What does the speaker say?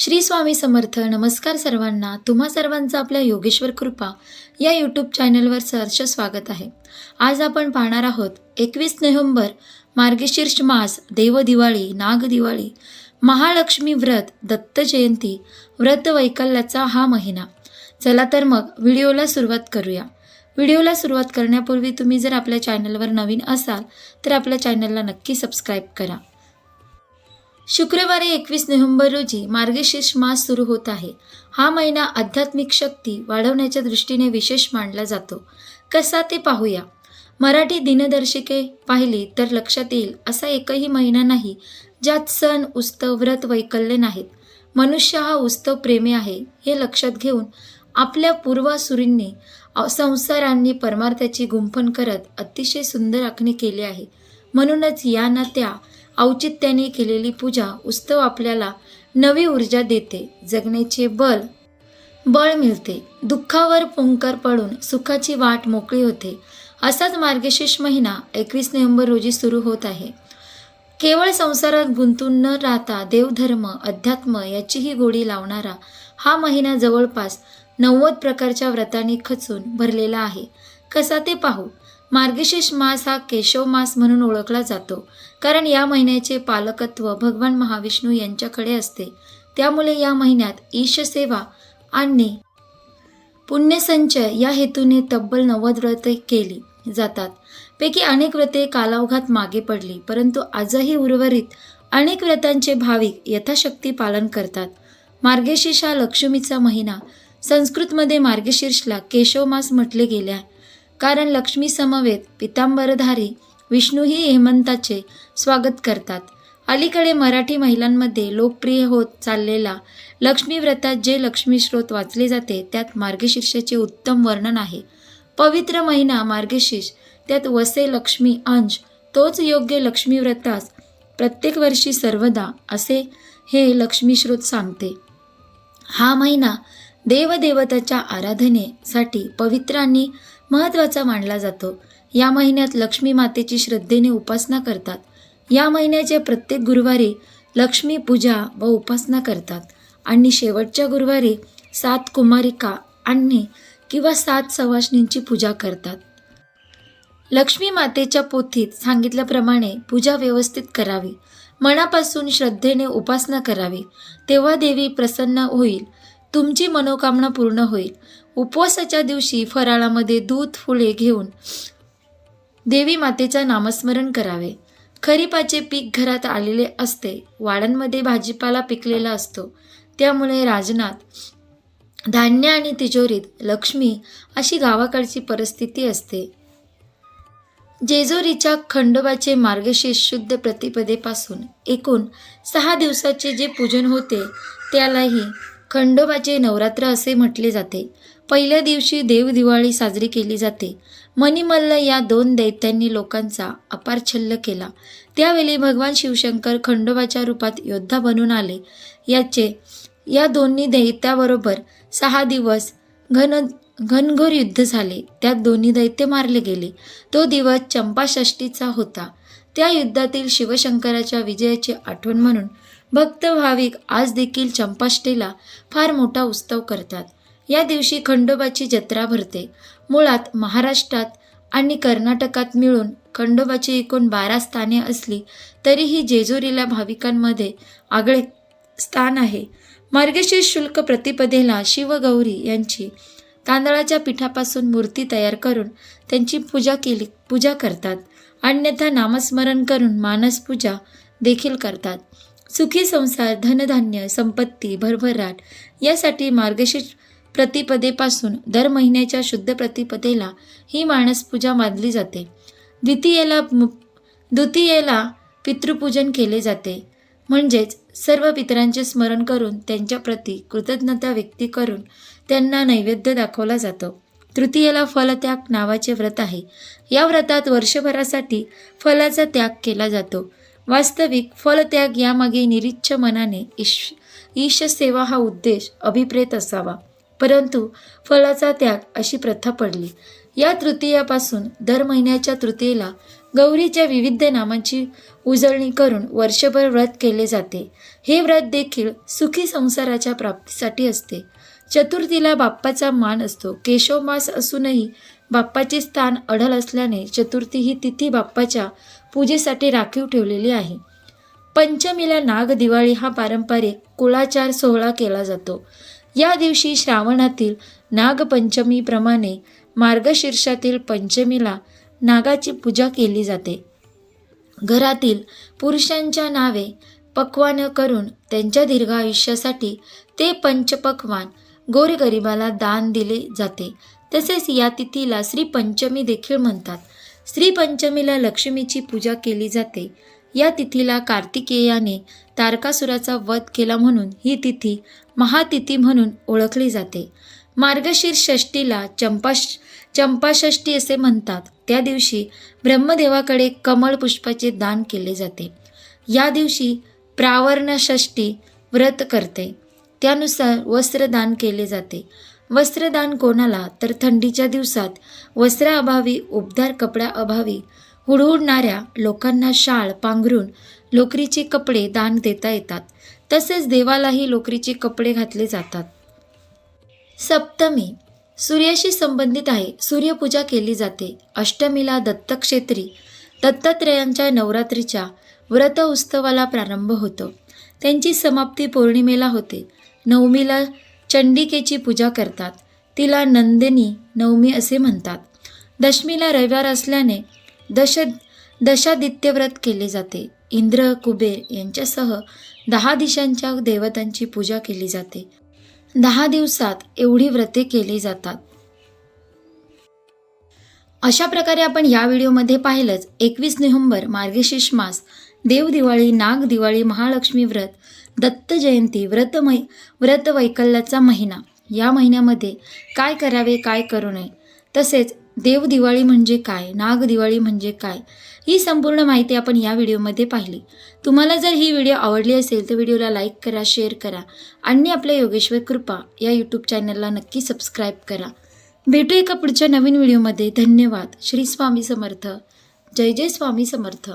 श्री स्वामी समर्थ नमस्कार सर्वांना. तुम्हा सर्वांचं आपल्या योगेश्वर कृपा या यूट्यूब चॅनलवर सहर्ष स्वागत आहे. आज आपण पाहणार आहोत एकवीस नोव्हेंबर मार्गशीर्ष मास देव दिवाळी नाग दिवाळी महालक्ष्मी व्रत दत्त जयंती व्रत वैकल्याचा हा महिना. चला तर मग व्हिडिओला सुरुवात करूया. व्हिडिओला सुरुवात करण्यापूर्वी तुम्ही जर आपल्या चॅनलवर नवीन असाल तर आपल्या चॅनलला नक्की सबस्क्राईब करा. शुक्रवारी एकवीस नोव्हेंबर रोजी मार्गशीर्ष मास सुरू होत आहे. हा महिना आध्यात्मिक शक्ती वाढवण्याच्या दृष्टीने विशेष मानला जातो. कसा ते पाहूया? मराठी दिनदर्शिके पाहिली तर लक्षात येईल असा एकही महिना नाही ज्यात सण उत्सव व्रत वैकल्य नाहीत. मनुष्य हा उत्सव प्रेमी आहे हे लक्षात घेऊन आपल्या पूर्वासुरींनी संसारांनी परमार्थाची गुंफण करत अतिशय सुंदर आखणी केली आहे. म्हणूनच या ना त्या औचित्याने केलेली पूजा उत्सव आपल्याला नवी ऊर्जा देते. जगण्याचे बल बळ मिळते. दुःखावर पुंकर पडून सुखाची वाट मोकळी होते. असाच मार्गशीर्ष महिना एकवीस नोव्हेंबर रोजी सुरू होत आहे. केवळ संसारात गुंतून न राहता देवधर्म अध्यात्म याचीही गोडी लावणारा हा महिना जवळपास नव्वद प्रकारच्या व्रतांनी खचून भरलेला आहे. कसा ते पाहू? मार्गशीर्ष मास हा केशव मास म्हणून ओळखला जातो. कारण या महिन्याचे पालकत्व भगवान महाविष्णू यांच्याकडे असते. त्यामुळे या महिन्यात ईशसेवा आणि पुण्यसंचय या हेतूने तब्बल नव्वद व्रते केली जातात. पैकी अनेक व्रते कालावघात मागे पडली परंतु आजही उर्वरित अनेक व्रतांचे भाविक यथाशक्ती पालन करतात. मार्गशीर्ष हा लक्ष्मीचा महिना. संस्कृतमध्ये मार्गशीर्षला केशवमास म्हटले गेले आहे. कारण लक्ष्मी समवेत पितांबरधारी विष्णूही हेमंताचे स्वागत करतात. अलीकडे मराठी महिलांमध्ये लोकप्रिय होत चाललेला लक्ष्मीव्रतात जे लक्ष्मी श्रोत वाचले जाते त्यात मार्गशीर्षाचे उत्तम वर्णन आहे. पवित्र महिना मार्गशीर्ष त्यात वसे लक्ष्मी अंश तोच योग्य लक्ष्मीव्रतास प्रत्येक वर्षी सर्वदा असे हे लक्ष्मी श्रोत सांगते. हा महिना देवदेवताच्या आराधनेसाठी पवित्र आणि महत्त्वाचा मानला जातो. या महिन्यात लक्ष्मी मातेची श्रद्धेने उपासना करतात. या महिन्याच्या प्रत्येक गुरुवारी लक्ष्मी पूजा व उपासना करतात. आणि शेवटच्या गुरुवारी सात कुमारिका आणि किंवा सात सवासणींची पूजा करतात. लक्ष्मी मातेच्या पोथीत सांगितल्याप्रमाणे पूजा व्यवस्थित करावी. मनापासून श्रद्धेने उपासना करावी. तेव्हा देवी प्रसन्न होईल. तुमची मनोकामना पूर्ण होईल. उपवासाच्या दिवशी फराळामध्ये दूध फुले घेऊन देवी मातेचा नामस्मरण करावे. खरीपाचे पीक घरात आलेले असते. वाड्यांमध्ये भाजीपाला पिकलेला असतो. त्यामुळे राजनात धान्य आणि तिजोरीत लक्ष्मी अशी गावाकडची परिस्थिती असते. जेजोरीच्या खंडोबाचे मार्गशीर्ष शुद्ध प्रतिपदेपासून एकूण सहा दिवसाचे जे पूजन होते त्यालाही खंडोबाचे नवरात्र असे म्हटले जाते. पहिल्या दिवशी देवदिवाळी साजरी केली जाते. मणिमल्ल या दोन दैत्यांनी लोकांचा अपार छल्ल केला. त्यावेळी भगवान शिवशंकर खंडोबाच्या रूपात योद्धा बनून आले. याचे या दोन्ही दैत्याबरोबर सहा दिवस घन घनघोर युद्ध झाले. त्यात दोन्ही दैत्य मारले गेले. तो दिवस चंपाषष्टीचा होता. त्या युद्धातील शिवशंकराच्या विजयाची आठवण म्हणून भक्त भाविक आज देखील चंपाष्टीला फार मोठा उत्सव करतात. या दिवशी खंडोबाची जत्रा भरते. मुळात महाराष्ट्रात आणि कर्नाटकात मिळून खंडोबाची एकूण बारा स्थाने असली तरीही जेजुरीला भाविकांमध्ये आगळे स्थान आहे. मार्गशीर्ष शुल्क प्रतिपदेला शिवगौरी यांची तांदळाच्या पिठापासून मूर्ती तयार करून त्यांची पूजा केली पूजा करतात. अन्यथा नामस्मरण करून मानसपूजा देखील करतात. सुखी संसार धनधान्य संपत्ती भरभराट यासाठी मार्गशीर्ष प्रतिपदेपासून दर महिन्याच्या शुद्ध प्रतिपदेला ही मानसपूजा मानली जाते. द्वितीयेला मु- द्वितीयेला पितृपूजन केले जाते. म्हणजेच सर्व पितरांचे स्मरण करून त्यांच्याप्रती कृतज्ञता व्यक्ती करून त्यांना नैवेद्य दाखवला जातो. तृतीयेला फलत्याग नावाचे व्रत आहे. या व्रतात वर्षभरासाठी फलाचा त्याग केला जातो. वास्तविक फलत्याग यामागे निरीच्छ मनाने ईश ईशसेवा हा उद्देश अभिप्रेत असावा. परंतु फलाचा त्याग अशी प्रथा पडली. या तृतीयापासून दर महिन्याच्या तृतीयेला गौरीच्या विविध नामांची उजळणी करून वर्षभर व्रत केले जाते. हे व्रत देखील सुखी संसाराच्या प्राप्तीसाठी असते. चतुर्थीला बाप्पाचा मान असतो. केशव मास असूनही बाप्पाचे स्थान अढळ असल्याने चतुर्थी ही तिथी बाप्पाच्या पूजेसाठी राखीव ठेवलेली आहे. पंचमीला नाग दिवाळी हा पारंपरिक कुळाचार सोहळा केला जातो. या दिवशी श्रावणातील नागपंचमीप्रमाणे मार्गशीर्षातील पंचमीला नागाची पूजा केली जाते. घरातील पुरुषांच्या नावे पक्वानं करून त्यांच्या दीर्घ आयुष्यासाठी ते पंचपक्वान गोरगरिबाला दान दिले जाते. तसेच या तिथीला श्रीपंचमी देखील म्हणतात. श्रीपंचमीला लक्ष्मीची पूजा केली जाते. या तिथीला कार्तिकेयाने तारकासुराचा वध केला म्हणून ही तिथी महातिथी म्हणून ओळखली जाते. मार्गशीर्ष षष्टीला चंपा चंपाषष्ठी असे म्हणतात. त्या दिवशी ब्रह्मदेवाकडे कमळ पुष्पाचे दान केले जाते. या दिवशी प्रावर्णषष्ठी व्रत करते. त्यानुसार वस्त्रदान केले जाते. वस्त्रदान कोणाला? तर थंडीच्या दिवसात वस्त्राअभावी उबदार कपड्याअभावी हुडहुडणाऱ्या लोकांना शाळ पांघरून लोकरीचे कपडे दान देता येतात. तसेच देवालाही लोकरीचे कपडे घातले जातात. सप्तमी. सूर्याशी संबंधित आहे. सूर्यपूजा केली जाते. अष्टमीला दत्तक्षेत्री. दत्तात्रेयांच्या नवरात्रीच्या व्रत उत्सवाला प्रारंभ होतो. त्यांची समाप्ती पौर्णिमेला होते. नवमीला चंडिकेची पूजा करतात. तिला नंदिनी नवमी असे म्हणतात. दशमीला रविवार असल्याने दश दशादित्य व्रत केले जाते. इंद्र कुबेर यांच्यासह दहा दिशांच्या देवतांची पूजा केली जाते. दहा दिवसात एवढी व्रते केली जातात. अशा प्रकारे आपण या व्हिडिओमध्ये पाहिलंच एकवीस नोव्हेंबर मार्गशीर्ष मास देव दिवाळी नाग दिवाळी महालक्ष्मी व्रत दत्त जयंती व्रतमय व्रत वैकल्याचा महिना. या महिन्यामध्ये काय करावे काय करू नये? तसेच देव दिवाळी म्हणजे काय? नाग दिवाळी म्हणजे काय? ही संपूर्ण माहिती आपण या व्हिडिओमध्ये पाहिली. तुम्हाला जर ही व्हिडिओ आवडली असेल तर व्हिडिओला लाईक करा शेअर करा आणि आपल्या योगेश्वर कृपा या यूट्यूब चॅनलला नक्की सबस्क्राईब करा. भेटू एका पुढच्या नवीन व्हिडिओमध्ये. धन्यवाद. श्री स्वामी समर्थ. जय जय स्वामी समर्थ.